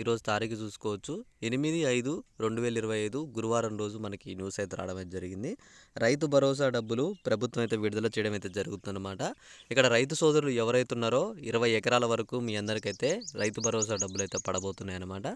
ఈరోజు తారీఖు చూసుకోవచ్చు. ఎనిమిది ఐదు రెండు వేల ఇరవై ఐదు గురువారం రోజు మనకి న్యూస్ అయితే రావడం అయితే జరిగింది. రైతు భరోసా డబ్బులు ప్రభుత్వం అయితే విడుదల చేయడం అయితే జరుగుతుందన్నమాట. ఇక్కడ రైతు సోదరులు ఎవరైతే ఉన్నారో ఇరవై ఎకరాల వరకు మీ అందరికైతే రైతు భరోసా డబ్బులు అయితే పడబోతున్నాయి అన్నమాట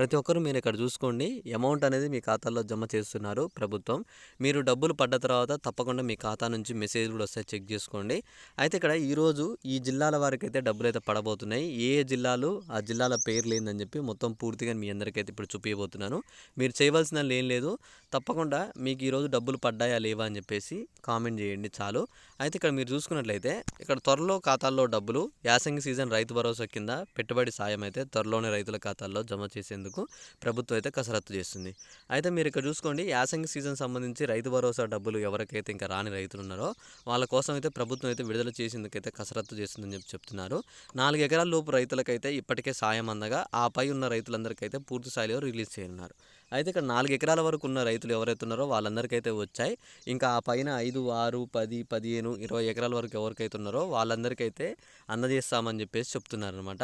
ప్రతి ఒక్కరు మీరు ఇక్కడ చూసుకోండి. అమౌంట్ అనేది మీ ఖాతాలో జమ చేస్తున్నారు ప్రభుత్వం. మీరు డబ్బులు పడ్డ తర్వాత తప్పకుండా మీ ఖాతా నుంచి మెసేజ్ కూడా వస్తాయి. చెక్ చేసుకోండి. అయితే ఇక్కడ ఈరోజు ఈ జిల్లాల వారికి అయితే డబ్బులు అయితే పడబోతున్నాయి. ఏ ఏ జిల్లాలు ఆ జిల్లాల పేర్లు ఏందని చెప్పి మొత్తం పూర్తిగా మీ అందరికైతే ఇప్పుడు చూపించబోతున్నాను మీరు చేయవలసిన ఏం లేదు. తప్పకుండా మీకు ఈరోజు డబ్బులు పడ్డాయా లేవా అని చెప్పేసి కామెంట్ చేయండి చాలు. అయితే ఇక్కడ మీరు చూసుకున్నట్లయితే ఇక్కడ త్వరలో ఖాతాల్లో డబ్బులు యాసంగి సీజన్ రైతు భరోసా కింద పెట్టుబడి సాయం అయితే త్వరలోనే రైతుల ఖాతాల్లో జమ చేసేందుకు ప్రభుత్వం అయితే కసరత్తు చేస్తుంది. అయితే మీరు ఇక్కడ చూసుకోండి యాసంగి సీజన్ సంబంధించి రైతు భరోసా డబ్బులు ఎవరికైతే ఇంకా రాని రైతులు ఉన్నారో వాళ్ళ కోసం అయితే ప్రభుత్వం అయితే విడుదల చేసేందుకైతే కసరత్తు చేస్తుందని చెప్పి చెప్తున్నారు. నాలుగు ఎకరాల లోపు రైతులకైతే ఇప్పటికే సాయం అందగా ఆ పై ఉన్న రైతులందరికైతే పూర్తి స్థాయిలో రిలీజ్ చేయనున్నారు. అయితే ఇక్కడ నాలుగు ఎకరాల వరకు ఉన్న రైతులు ఎవరైతే ఉన్నారో వాళ్ళందరికైతే వచ్చాయి. ఇంకా ఆ పైన ఐదు ఆరు పది పదిహేను ఇరవై ఎకరాల వరకు ఎవరికైతే ఉన్నారో వాళ్ళందరికైతే అందజేస్తామని చెప్పేసి చెప్తున్నారు అనమాట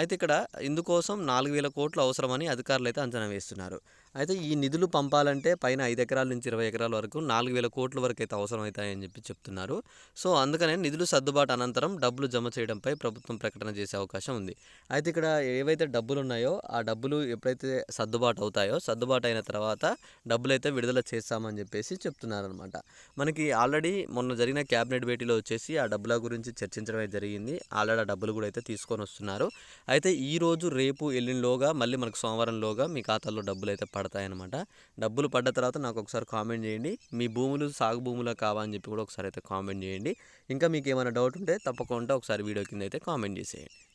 అయితే ఇక్కడ ఇందుకోసం నాలుగు వేల కోట్లు అవసరమని అధికారులు అయితే అంచనా వేస్తున్నారు. అయితే ఈ నిధులు పంపాలంటే పైన ఐదు ఎకరాల నుంచి ఇరవై ఎకరాల వరకు నాలుగు వేల కోట్ల వరకు అయితే అవసరమవుతాయని చెప్పి చెప్తున్నారు. సో అందుకనే నిధులు సర్దుబాటు అనంతరం డబ్బులు జమ చేయడంపై ప్రభుత్వం ప్రకటన చేసే అవకాశం ఉంది. అయితే ఇక్కడ ఏవైతే డబ్బులు ఉన్నాయో ఆ డబ్బులు ఎప్పుడైతే సర్దుబాటు అవుతాయో సర్దుబాటు అయిన తర్వాత డబ్బులు అయితే విడుదల చేస్తామని చెప్పేసి చెప్తున్నారనమాట. మనకి ఆల్రెడీ మొన్న జరిగిన క్యాబినెట్ భేటీలో వచ్చేసి ఆ డబ్బుల గురించి చర్చించడం అయితే జరిగింది. ఆల్రెడీ ఆ డబ్బులు కూడా అయితే తీసుకొని వస్తున్నారు. అయితే ఈ రోజు రేపు ఎల్లుండిలోగా మళ్ళీ మనకు సోమవారంలోగా మీ ఖాతాలో డబ్బులు అయితే పడతాయన్నమాట. డబ్బులు పడ్డ తర్వాత నాకు ఒకసారి కామెంట్ చేయండి. మీ భూములు సాగు భూములు కావాలని చెప్పి కూడా ఒకసారి అయితే కామెంట్ చేయండి. ఇంకా మీకు ఏమైనా డౌట్ ఉంటే తప్పకుండా ఒకసారి వీడియో కింద అయితే కామెంట్ చేసేయండి.